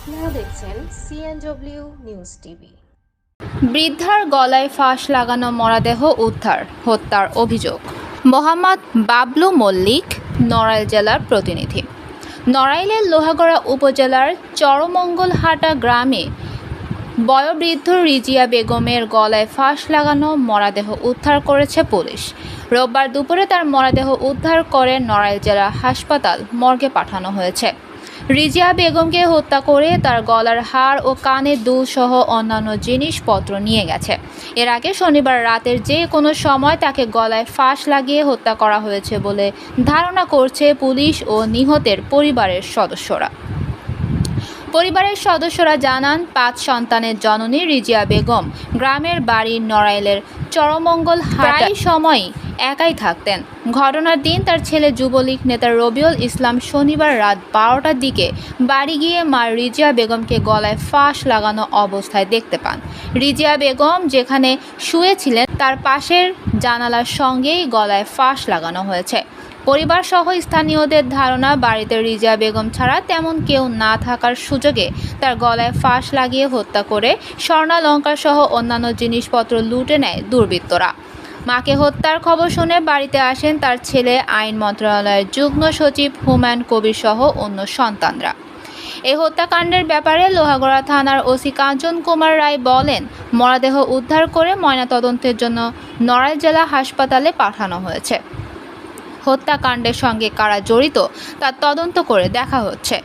আপনারা দেখছেন CNW news TV বৃদ্ধার গলায় ফাঁস লাগানো মরাদেহ উদ্ধার, হত্যার অভিযোগ। মোহাম্মদ বাবলু মল্লিক, নড়াইল জেলার প্রতিনিধি। নড়াইলের লোহাগড়া উপজেলার চরমঙ্গলহাটা গ্রামে বয়োবৃদ্ধ রিজিয়া বেগমের গলায় ফাঁস লাগানো মরাদেহ উদ্ধার করেছে পুলিশ। রোববার দুপুরে তার মরাদেহ উদ্ধার করে নড়াইল জেলা হাসপাতাল মর্গে পাঠানো হয়েছে। রিজিয়া বেগমকে হত্যা করে তার গলার হার ও কানের দুসহ অন্যান্য জিনিসপত্র নিয়ে গেছে। এর আগে শনিবার রাতের যে কোনো সময় তাকে গলায় ফাঁস লাগিয়ে হত্যা করা হয়েছে বলে ধারণা করছে পুলিশ ও নিহতের পরিবারের সদস্যরা। পরিবারের সদস্যরা জানান, পাঁচ সন্তানের জননী রিজিয়া বেগম গ্রামের বাড়ি নড়াইলের চরমঙ্গল প্রায় সময় একাই থাকতেন। ঘটনার দিন তার ছেলে যুবলীগ নেতা রবিউল ইসলাম শনিবার রাত বারোটার দিকে বাড়ি গিয়ে মা রিজিয়া বেগমকে গলায় ফাঁস লাগানো অবস্থায় দেখতে পান। রিজিয়া বেগম যেখানে শুয়েছিলেন, তার পাশের জানালার সঙ্গেই গলায় ফাঁস লাগানো হয়েছে। পরিবার সহ স্থানীয়দের ধারণা, বাড়িতে রিজা বেগম ছাড়া তেমন কেউ না থাকার সুযোগে তার গলায় ফাঁস লাগিয়ে হত্যা করে স্বর্ণালঙ্কার সহ অন্যান্য জিনিসপত্র লুটে নেয় দুর্বৃত্তরা। মাকে হত্যার খবর শুনে বাড়িতে আসেন তার ছেলে, আইন মন্ত্রণালয়ের যুগ্ম সচিব হুমায়ুন কবির সহ অন্য সন্তানরা। এই হত্যাকাণ্ডের ব্যাপারে লোহাগড়া থানার ওসি কাঞ্চন কুমার রায় বলেন, মরদেহ উদ্ধার করে ময়নাতদন্তের জন্য নড়াইল জেলা হাসপাতালে পাঠানো হয়েছে। হত্যাকাণ্ডের সঙ্গে কারা জড়িত তা তদন্ত করে দেখা হচ্ছে।